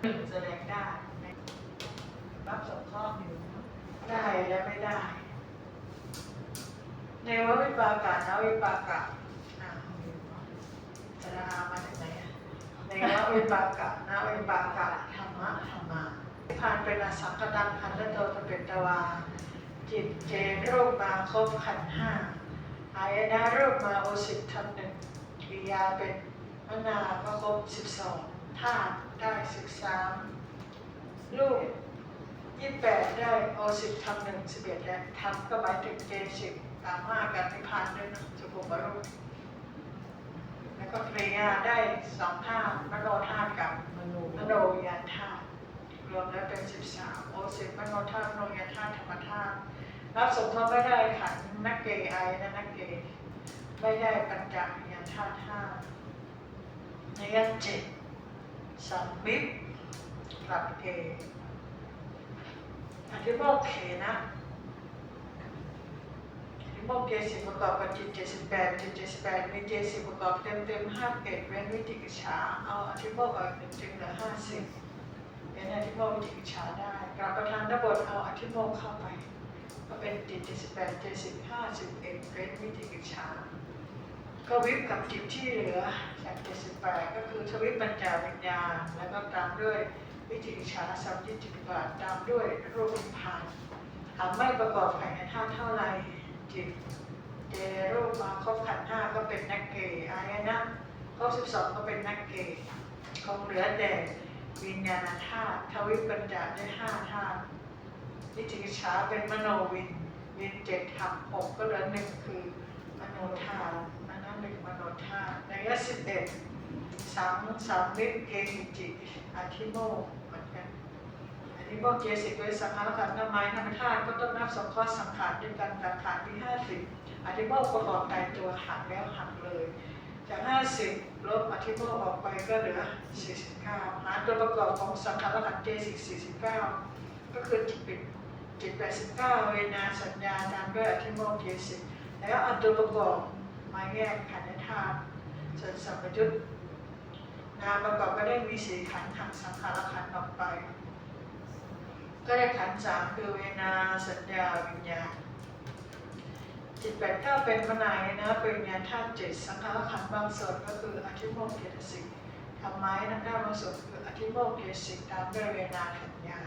หนึ่งแสดงได้รับสงเคราะห์อยู่ได้และไม่ได้ ในววิปากะนวิปากะอ่าจะรามาจากไหนในววิปากะนวิปากะธรรมะธรรมาผ่านเป็นอสังกตังพันธโตตเป็นตวา จิตเจรูปมาครบขันห้าอายนะรูปมาโอสิบทำหนึ่งกิริยาเป็นมนาก็ครบสิบสอง ธาได้สิบสามรูปยี่แปดได้โอสิบทำหนึ่งสิบเอ็ดและทำก็หมายถึงเจสิบตามมากันนิพพานด้วยนะสุภมรูปแล้วก็กิริยาได้สองธาตุมโนธาตุกับมโนมโนวิญญาณธาตุรวมแล้วเป็นสิบสามโอสิบมโนธาตุมโนวิญญาณธาตุธรรมธาตุรับสมทบไม่ได้ขันนักเกย์ไอนะนักเกย์ไม่ได้ปัญจวิญญาณธาตุห้าในยันเจ็ด สัมมิตรกลับเกย์อธิบอกเขนะอธิบอกเกสิประกอบกับจิตเจ็ดสิบแปดจิตเจ็ดสิบแปดมีเจสิประกอบเต็มเต็มห้าเอ็ดเว้นวิจิกิจฉาเอาอธิบอกเอาหนึ่งจึงเหลือห้าสิบเป็นอธิบอกวิจิกิจฉาได้กลับประทานดบทเอาอธิบอกเข้าไป ก็เป็นจิตเจ็ดสิบแปดเจ็ดสิบห้าสิบเอ็ดเว้นวิจิกิจฉา ก็วิปกับจิตที่เหลือจากเจ็ดสิบแปดก็คือทวิปปัญจวิญญาณ แล้วก็ตามด้วยวิจิกิจฉาสัมจิจิบาทตามด้วยรูปนิพพานหากไม่ประกอบภายในธาตุเท่าไรจิตเจรูปมาครบขันธ์ห้าก็เป็นนักเกย์อายนะครบสิบสองก็เป็นนักเกย์คงเหลือแต่วิญญาณธาตุทวิปปัญจได้ห้าธาตุวิจิกิจฉาเป็นมโนวินวินเจ็ดธรรมหกก็เหลือหนึ่งคือมโนธาตุ หนึ่งมโนธาตุในยะสิบเอ็ดสามสามวิปเกหิจิอาทิโมเหมือนกันอันนี้บอกเจสิกโดยสังขารขันธ์น้ำไม้ธรรมธาตุก็ต้องนับสองข้อสังขารด้วยกันสังขารที่ห้าสิบอธิโมกประกอบตายตัวหักแล้วหักเลย จากห้าสิบลบอธิโมกออกไปก็เหลือสี่สิบเก้าหาตัวประกอบของสังขารขันธ์เจสิกสี่สิบเก้าก็คือจิตเป็นจิตแปดสิบเก้าเวนาสัญญาตามด้วยอธิโมกเจสิกแล้วเอาตัวประกอบ มาแยกขันธ์ธาตุส่วนสัมปยุตนามประกอบก็ได้มีสีขันธ์หักสังขารขันธ์ออกไป ก็ได้ขันธ์สามคือเวนาสัญญาวิญญาณจิตแปดเก้าเป็นมนายนะเป็นวิญญาณธาตุเจ็ดสังขารขันธ์บางส่วนก็คืออธิโมกข์เจสิกทำไม้ทั้งเก้บางส่วนคืออธิโมกข์เจสิกตามด้วยเวนาสัญญา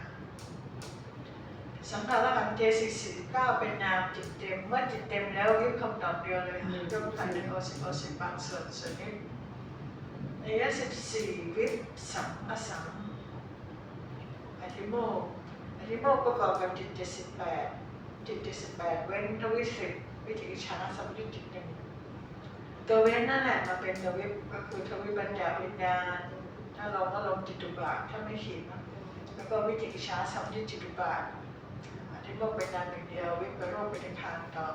สังขารขันธ์เจสิกสี่เก้าเป็นนามจิตเต็ม เมื่อจิตเต็มแล้ววิบคำตอบเดียวเลยยกขันธ์ในโอสิบโอสิบบางส่วนส่วนนี้ในยะสิบสี่วิบสัมอสังอธิโมกข์อธิโมกข์ประกอบกับจิตเจ็ดสิบแปดจิตเจ็ดสิบแปดเว้นทวิสิบวิจิกิจฉาสัมยุตจิตหนึ่งตัวเว้นนั่นแหละมาเป็นตัววิบก็คือทวิปัญญาวิญญาณถ้าลงก็ลงจิตตุบาทถ้าไม่ขีดนะแล้วก็วิจิกิจฉาสัมยุตจิตตุบาท อธิโมกเป็นนามอย่างเดียว วิปโรคเป็นนิพพานต่อ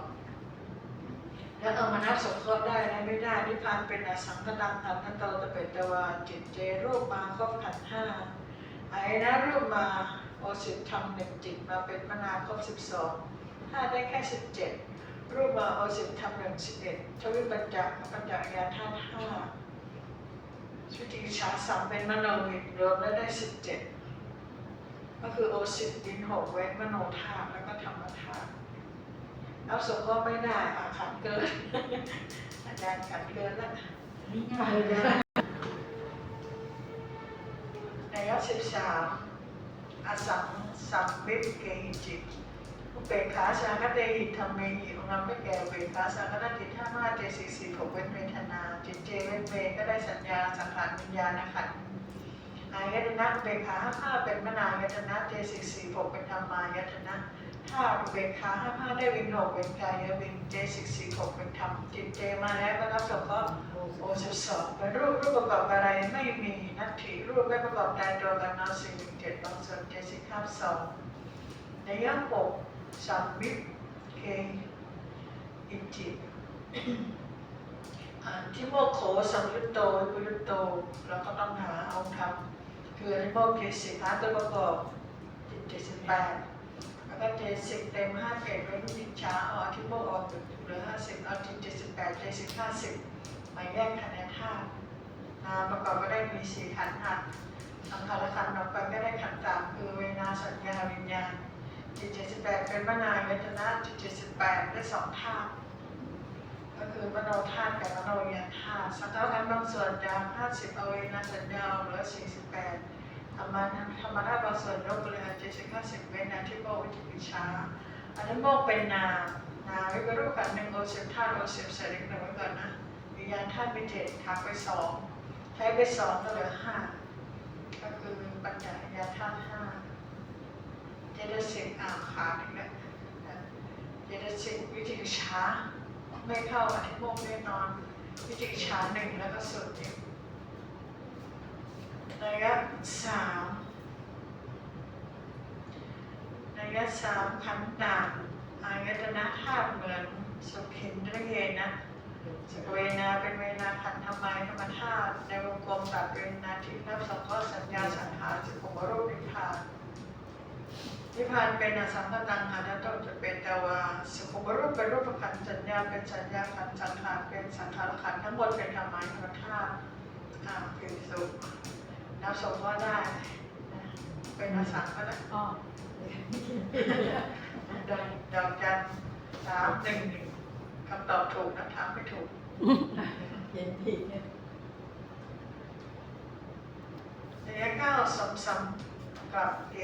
แล้วเอามานับสงเคราะห์ได้และไม่ได้นิพพานเป็นอสังขตังตันทโตตะเปตตวาจิตเจรูปมาครบขันห้าไอายนะรูปมาโอสิทธรรมหนึ่งจิตมาเป็นมนาครบสิบสองห้าได้แค่สิบเจ็ดรูปมาโอสิทธรรมหนึ่งสิบเอ็ดทวิปัญจักปัญจักญาธาตุห้าสุติชาสามเป็นมโนวิญรวมแล้วได้สิบเจ็ด ก็คือโอสิบดินหกเว้นมโนธาตุแล้วก็ธรรมธาตุเอาสงก็ไม่ได้อาขันเกินอาจารย์ขันเกินแล้วนี่ไง่ายเลยในยสิบสามอสังสัมมิตเกหิจิตอุเบกขาสางคเตหิธรรมเมหิองค์ไม่แก่เบกขาสางคตจิตห้าห้าเจสีสี่หกเว้นเวทนา จิตเจเว้นเวก็ได้สัญญาสังขารวิญญาณขันธ์ อายตนะอุเบกขาห้าห้าเป็นมนายตนะเจสิกสี่หกเป็นธรรมายตนะถ้าอุเบกขาห้าห้าได้วินหกเป็นกายวินเจสิกสี่หกเป็นธรรมจิตเจมาแล้วก็รับสงเคราะห์โอสิบสองเป็นรูปรูปประกอบอะไรไม่มีนัตถิรูปไม่ประกอบใจตัวกันนอสี่หนึ่งเจ็ดบางส่วนเจสิกห้าสองในย่างปกสัมมิตเคอิจิที่โมโขสัมยุตโตวิปยุตโตเราก็ต้องหาเอาทำ คือพวกเกสิกาตัวประกอบเจ็ดสิบแปดแล้วก็เจ็ดสิบเต็มห้าเกตไว้ที่ติช้าออที่พวกออกเหลือห้าสิบเอาที่เจ็ดสิบแปดเจ็ดสิบห้าสิบมาแยกคะแนนธาตุประกอบก็ได้มีสี่ขันธ์ค่ะสังคารขันธ์ออกไปก็ได้ขันธ์สามคือเวนาสัญญาวิญญาณจิตเจ็ดสิบแปดเป็นมนายเวทนาจิตเจ็ดสิบแปดได้สองธาตุ คือมโนธาตุกับมโนญาณธาตุสังขารกันบางส่วนจากห้าสิบเอาเวนะสัญญาเหลือสี่สิบแปดธรรมะธรรมะบางส่วนยกไปเลยเจ็ดสิบห้าสิบเว้นอาทิโมวิจิกิชาอันนี้นโมกเป็นนามนามวิปรูปกันหนึ่งโอสิบธาตุโอสิบเศษอีกหนึ่งไว้ก่อนนะวิญญาณธาตุเป็นเจ็ดหักไปสองใช้ไปสองก็เหลือห้าก็คือปัญญาญาธาตุห้าเจตสิกอ่าขาถึงแล้วเจตสิกวิจิกิจฉา ไม่เข้าอธิโมกข์แน่นอนวิจิกิจฉาหนึ่งแล้วก็สุดอีกระยะสามระยะสามขันต่างอายตนะธาตุเหมือนสุขินทเยนะสุเวนาเป็นเวนาขันธรรมายธรรมธาตุในวงกลมแบบเวนาที่นับสังเคราะห์สัญญาสังขารสุขุมรูปนิพพาน นิพพานเป็นอสังขตังหานะต้องจะเป็นแต่ว่าสุขุมรูปเป็นรูปขันธ์สัญญาเป็นสัญญาขันธ์สังขารเป็นสังขารขันธ์ทั้งหมดเป็นธรรมะธรรมธาตุอ่าเป็นสุขนับสมว่าได้เป็นอสังก็ได้อ๋อดอกดอกจันสามหนึ่งหนึ่งคำตอบถูกนะถามไม่ถูกเห็นผิดเนี่ยระยะเก้าสมสมกับเอ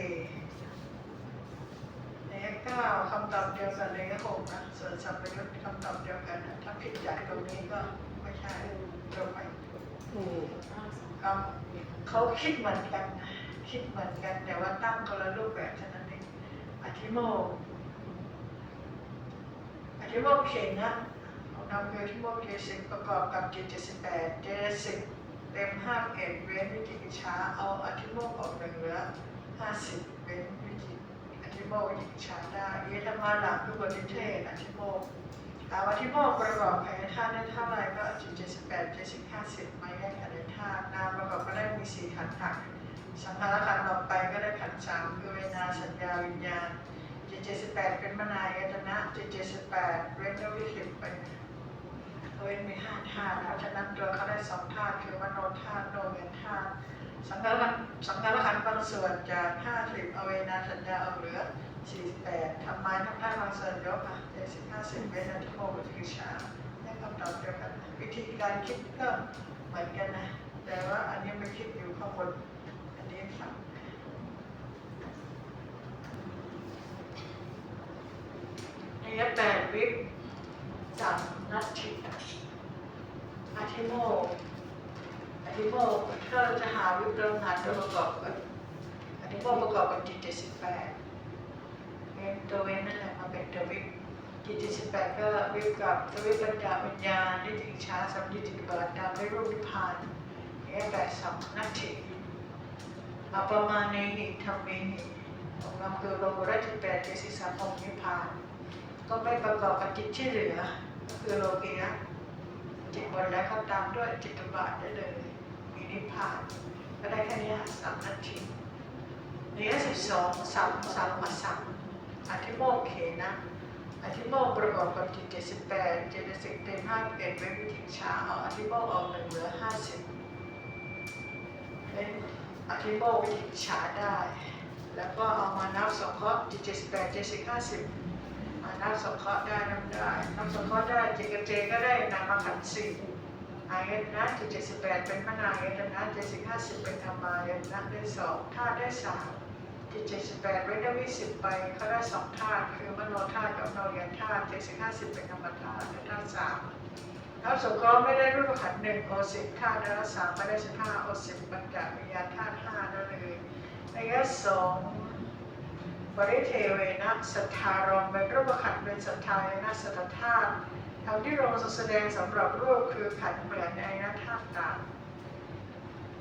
ระยะเก้าคำตอบเดียวกันระยะหกนะส่วนสัมปยุทธ์คำตอบเดียวกันนะถ้าผิดจากตรงนี้ก็ไม่ใช่ตรงไปถูกก็เขาคิดเหมือนกันนะคิดเหมือนกันแต่ว่าตั้งคนละรูปแบบเท่านั้นเองอธิโมกข์อธิโมกข์เขียนนะของนำคืออธิโมกข์เจสิกประกอบกับจิตเจ็ดสิบแปดเจสิกเต็มห้าเอ็ดเว้นวิจิกิจฉาเอาอธิโมกข์ออกหนึ่งเหลือห้าสิบเว้นวิจิอ ธิโมกข์วิจฉาได้เยธรรมาหลังคือบทเทศอธิโมกข์ถามว่าอธิโมกประกอบภายในธาตุได้เท่าไรก็จิตเจ็ดสิบแปดเจ็ดสิบห้าสิบไมาแยกกันในธาตุนามประกอบก็ได้มีสี่ขันธ์หักสังขารขันธ์ออไปก็ได้ขันธ์สามคือเวนาสัญญาวิญญาณจิตเจ็ดสิบแปดเป็นมนายตนะจิตเจ็ดสิบแปดเว้นด้วยวิสิบไปเว้นมีห้าธาตุเพราะฉะนั้นตัวเขาได้สองธาตุคือมโนธาตุโนเวนธาตุ สังขารขันธ์สังขารขันบางส่วนจากห้าสิบเอาเวนาสัญญาเอาเหลือสี่สิบแปดทำไมทั้งธาตุบางส่วนยกอะเจ็ดสิบห้าสิบเว้นอธิโมกข์วิจิกิจฉาได้คำตอบเดียวกัน วิธีการคิดก็เหมือนกันนะ แต่ว่าอันนี้ไม่คิดอยู่ข้างบนอันนี้ค่ะระยะแปดวิปสามนัดทิอาทิโม อาทิโมถ้าเราจะหาวิปรมหาตัวประกอบกันอาทิโมประกอบกับจิตเจ็ดสิบแปดเว้นตัวเว้นนั่นแหละมาเป็นตัววิปจิตเจ็ดสิบแปดก็วิปกับตัววิปปัญญาปัญญานิติชาสัมจิติบัตตามด้รูปนิพพานระยแปดสองนัดทิอัปมาเนหิธรรมเมหิของเราคือโลกุรัติแปดเจสิสามองนิพพาน ก็ไม่ประกอบกับจิตที่เหลือก็คือโลกียะจิตหมดแล้วเขาตามด้วยจิตบาทได้เลย มีนิพพานก็ได้แค่นี้สามนาทีระยะสิบสองสามสามมาสามอธิโมกเขนะอธิโมกประกอบกับจิตเจ็ดสิบแปดเจตสิกเต็มห้าเอ็ดเว้นวิธีช้าเอาอธิโมกออกหนึ่งเหลือห้าสิบเป็นอธิโมกวิธีฉาได้ แล้วก็เอามานับสองเคราะห์จิตเจ็ดสิบแปดเจ็ดสิบห้าสิบมานับสองเคราะห์ได้นับได้นับสงเคราะห์ได้จิตกับเจก็ได้นามขันธ์สี่ อายตนะจิตเจ็ดสิบแปดเป็นมนายตนะเจ็ดสิบห้าสิบเป็นธรรมายตนะได้สองธาตุได้สามจิตเจ็ดสิบแปดเว้นได้วิสิบไปเขาได้สองธาตุคือมโนธาตุกับโนยานธาตุเจ็ดสิบห้าสิบเป็นธรรมธาตุธาตุสามแล้วสงเครไม่ได้รูปขันหนึ่งโอสิบธาตุแล้สามไม่ได้สิบห้าโอสิบปัญจวิญญาณธาตุห้านั่นเลยระยะสองบริเทเวนะสัทธารมเป็นรูปขันเป็นสัทธายนะสัทธธาตุ ทำที่ลงแสดงสำหรับรูปคือขันธ์เหมือนในนะธาตุต่าง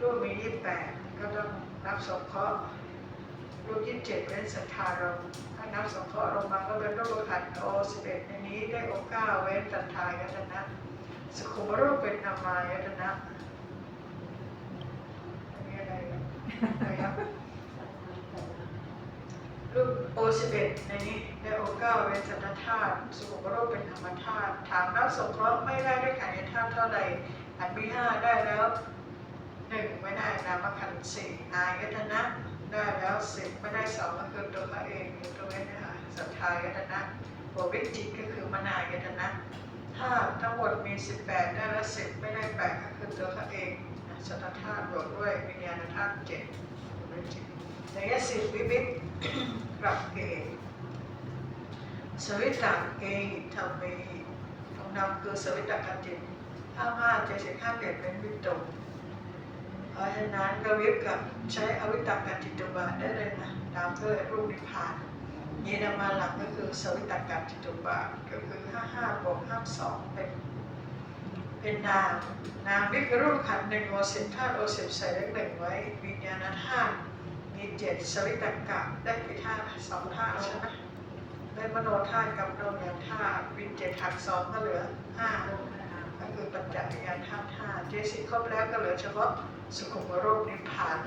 รูปมียี่สิบแปดก็ต้องนับสงเคราะห์รูปยี่สิบเจ็ดเป็นสัทธารมถ้านับสงเคราะห์ลงมาก็เป็นรูปขันโอสิบเอ็ดในนี้ได้โอเก้าเว้นสัทธายนะสุขุมรูปเป็นนามายตนะอันนี้อะไรนะครับ รูปโอสิบเอ็ดในนี้ได้โอเก้าเป็นสัตธาตุสุขุมรูปเป็นธรรมธาตุถามนับสงเคราะห์ไม่ได้ด้วยขันธ์ธาตุเท่าไหร่อันมีห้าได้แล้วหนึ่งไม่ได้นามขันธ์สี่อายตนะได้แล้วสิบไม่ได้สองก็คือตัวเขาเองอยู่ตรงนี้นะคะสัทธายตนะบวกวิจิตก็คือมนายตนะถ้าทั้งหมดมี18ได้แล้ว10ไม่ได้8ก็คือตัวเขาเองสัทธาธาตุบวกด้วยวิญญาณธาตุเจ็ดวิจิตในแง่สิบวิบิต กลับเกสวิตาเกทำเมตรงนำคือสวิตากจิตห้าห้าเจ็ดสิบห้าเปลี่ยนเป็นวิตกเพราะฉะนั้นก็วิบกับใช้อวิตากจิตตุบาได้เลยนะตามด้วยรูปนิพพานเยนมาหลักก็คือสวิตากัจิตุบาก็คือห้าห้าบวกห้าสองเป็นเป็นนามนามวิกรูปขันธ์หนึ่งโอสิบธาตุโอสิบใส่เลขหนึ่งไว้วิญญาณธาตุ มีเจ็ดสวิตากะได้กี่าสองธาใช่ไหมได้มโนธาตุกับโนมยานธาตุวิญเจ็ดหักสองก็เหลือห้าก็คือปัญจวิญญาณธาตุห้าเจสิครบแล้วก็เหลือเฉพาะสุขุมรูปนิพพาน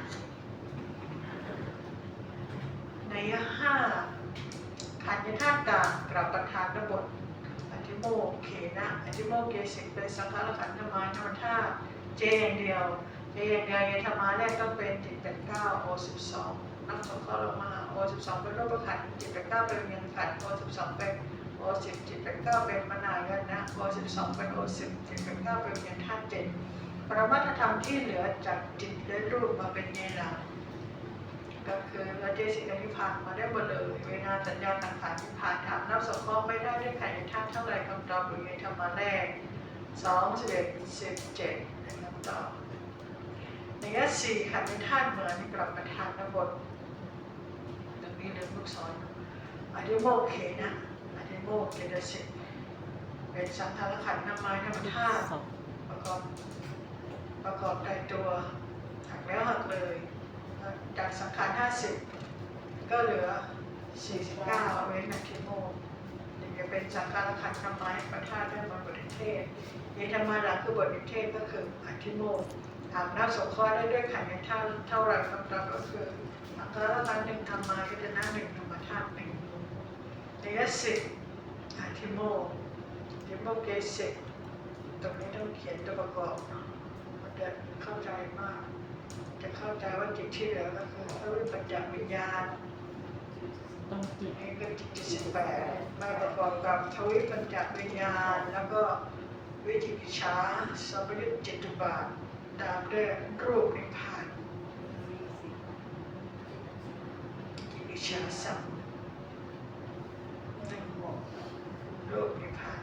ในห้าขันธ์ธาตุกลางกับประธานระบบอธิโมกเขนะอธิโมกเกสิกเป็นสังขารขันธ์ธรรมานธรรมธาตุเจอย่างเดียว จอย่างเดียวเยธรรมาแรกต้องเป็นจิตเป็นเก้าโอสิบสองนับสองข้อลงมาโอสิบสองเป็นรูปขันจิตเป็นเก้าเป็นเงินขันโอสิบสองเป็นโอสิบจิตเป็นเก้าเป็นมนายนนะโอสิบสองเป็นโอสิบจิตเป็นเก้าเป็นเงินธาตุเจ็ดประมัตถธรรมที่เหลือจากจิตและรูปมาเป็นเนรามก็คือเราเจสิกนิพพานมาได้หมดเลยเวลาสัญญาต่างๆนิพพานถามนับสงเคราะห์ไม่ได้ด้วยขันธ์ธาตุเท่าไรคำตอบอยู่ในธรรมะแรกสองสิบเอ็ดสิบเจ็ดในคำตอบ ในแง่สี่ขันธ์ธาตุเหมือนกลับประธานบทตรงนี้เดินลูกศรอธิโมกเขนะอธิโมกเกดสิกเป็นสังขารขันธ์นามายนามธาตุประกอบประกอบในตัวหักแล้วหักเลยจากสังขาร50ก็เหลือ49เว้นนาทีโมกถึงจะเป็นสังขารขันธ์ธรรมะประธาตุได้บนบทนิเทศเยธรรมาหลักคือบทนิเทศก็คืออธิโมก ถามนักสงเคราะห์ได้ด้วยขันธ์ในเท่าเท่าไหร่คำตอบก็คือสังขารขันธ์หนึ่งธรรมายุทธนะหนึ่งธรรมธาตุหนึ่งในยสิบอธิโมกอธิโมเกสิตรงนี้ต้องเขียนตัวประกอบเนาะมันจะเข้าใจมาก จะเข้าใจว่าจิตที่เหลือก็คือพระวิปัญจวิญญาณต้องจิตนี่ก็จิตที่สิบแปดมาประกอบกับทวิปัญจวิญญาณ แล้วก็วิจิกิจฉาสมยุตจิตุบาท ดามด้วยรูปนิพพานจิกิจฉาสัมหนึ่งหกรูปนิพพาน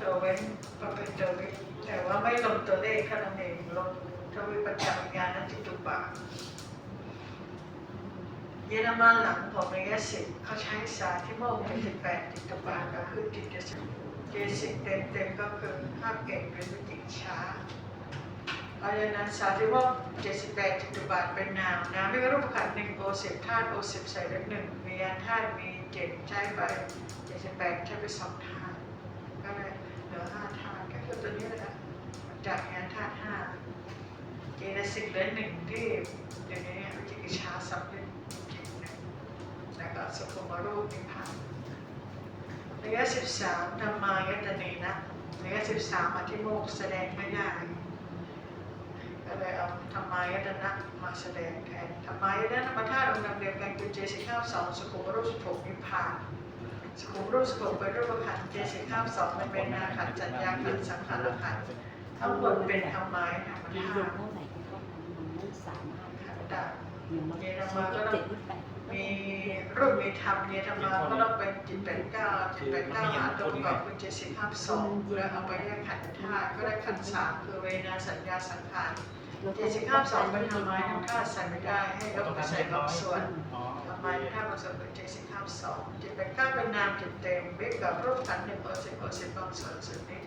ตัวเว้นก็เป็นตัววิแต่ว่าไม่ลงตัวเลขแค่นั้นเองลงทวิปัญญาญาณจิตุปา เยอรมันหลังของระยะสิบเขาใช้สารที่โมกเป็นสิบแปดจิตบาทก็คือจิตเจสิบเจสิบเต็มเต็มๆก็คือห้ามเก่งเป็นวิจิตช้าเพราะฉะนั้นสารที่โมกเจ็ดสิบแปดจิตบาทเป็นนามนามไม่รูปขันธ์หนึ่งโอสิบธาตุโอสิบใส่เลขหนึ่งมียานธาตุมีเจ็ดใช้ไปเจสิบแปดใช้ไปสองธาตุก็เลยเหลือห้าธาตุก็คือตัวนี้แหละจากยานธาตุห้าเจตสิกเหลือหนึ่งที่เดี๋ยวนี้วิจิกิจชาสัมฤทธิ์ แล้วก็สุขุมรูปนิพพานระยะสิบสามธรรมายตนีนะระยะสิบสามอธิโมกข์แสดงไม่ได้ก็เลยเอาธรรมายตนะมาแสดงแทนธรรมายตนะธรรมธาตุองค์นำเดียวกันคือเจสิข้าวสองสุขุมรูปสุขุมนิพพานสุขุมรูปสุขุมเป็นรูปขันธ์เจสิข้าวสองมันเป็นนาขันธ์จัญญาขันธ์สังขารขันธ์ทั้งหมดเป็นธรรมายธรรมมีธาลตุมเท่าไหร่ก็มันไม่สามารถขันธ์ต่างอย่างมันเจ็ดที่แปด มีรูปมีธรรมเนี่ยธรรมาก็ต้องเป็นจิตเป็นเก้าจิตเป็นเก้าหาตัวประกอบคือเจ็ดสิบห้าสองแล้วเอาไปแยกขันธ์ธาตุก็ได้ขันธ์สามคือเวนาสัญญาสังขารเจ็ดสิบห้าสองเป็นธรรมายทั้งธาตุใส่ไม่ได้ให้เราไปใส่บางส่วนธรรมายธาตุบางส่วนเป็นเจ็ดสิบห้าสองจิตเป็นเก้าเป็นนามจิตเต็มวิบกับรูปขันธ์หนึ่งเปอร์เซ็นต์เปอร์เซ็นต์บางส่วนส่วนนี้